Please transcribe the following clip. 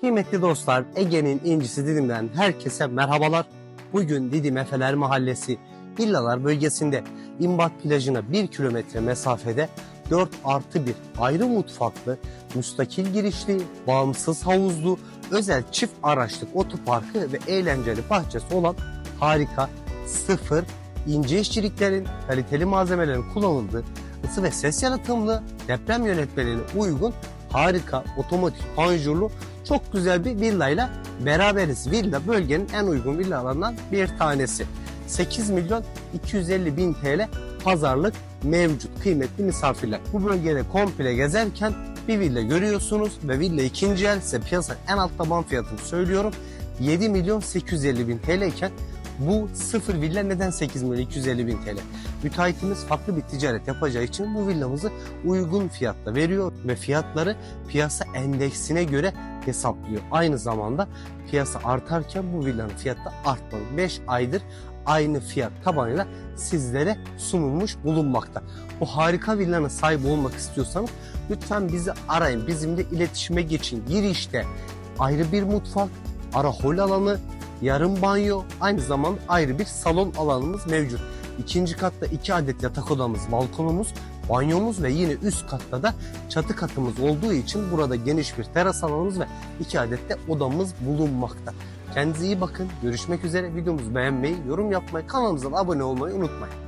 Kıymetli dostlar, Ege'nin incisi Didim'den herkese merhabalar. Bugün Didim Efeler Mahallesi Villalar bölgesinde İmbat plajına 1 kilometre mesafede 4 artı 1 ayrı mutfaklı, müstakil girişli, bağımsız havuzlu, özel çift araçlık otoparkı ve eğlenceli bahçesi olan harika, sıfır, ince işçiliklerin, kaliteli malzemelerin kullanıldığı, ısı ve ses yalıtımlı, deprem yönetmeliğine uygun, harika, otomatik panjurlu, çok güzel bir villayla beraberiz. Villa bölgenin en uygun villalarından bir tanesi. 8 milyon 250 bin TL pazarlık mevcut kıymetli misafirler. Bu bölgede komple gezerken bir villa görüyorsunuz ve villa ikinci el size piyasa en alt taban fiyatını söylüyorum. 7 milyon 850 bin TL iken bu sıfır villa neden 8 milyon 250 bin TL? Müteahhitimiz farklı bir ticaret yapacağı için bu villamızı uygun fiyatta veriyor ve fiyatları piyasa endeksine göre hesaplıyor. Aynı zamanda piyasa artarken bu villanın fiyatı da artmalı. 5 aydır aynı fiyat tabanıyla sizlere sunulmuş bulunmakta. Bu harika villanın sahibi olmak istiyorsanız lütfen bizi arayın. Bizimle iletişime geçin. Girişte ayrı bir mutfak, ara hol alanı, yarım banyo, aynı zamanda ayrı bir salon alanımız mevcut. İkinci katta iki adet yatak odamız, balkonumuz, banyomuz ve yine üst katta da çatı katımız olduğu için burada geniş bir teras alanımız ve iki adet de odamız bulunmakta. Kendinize iyi bakın. Görüşmek üzere. Videomuzu beğenmeyi, yorum yapmayı, kanalımıza abone olmayı unutmayın.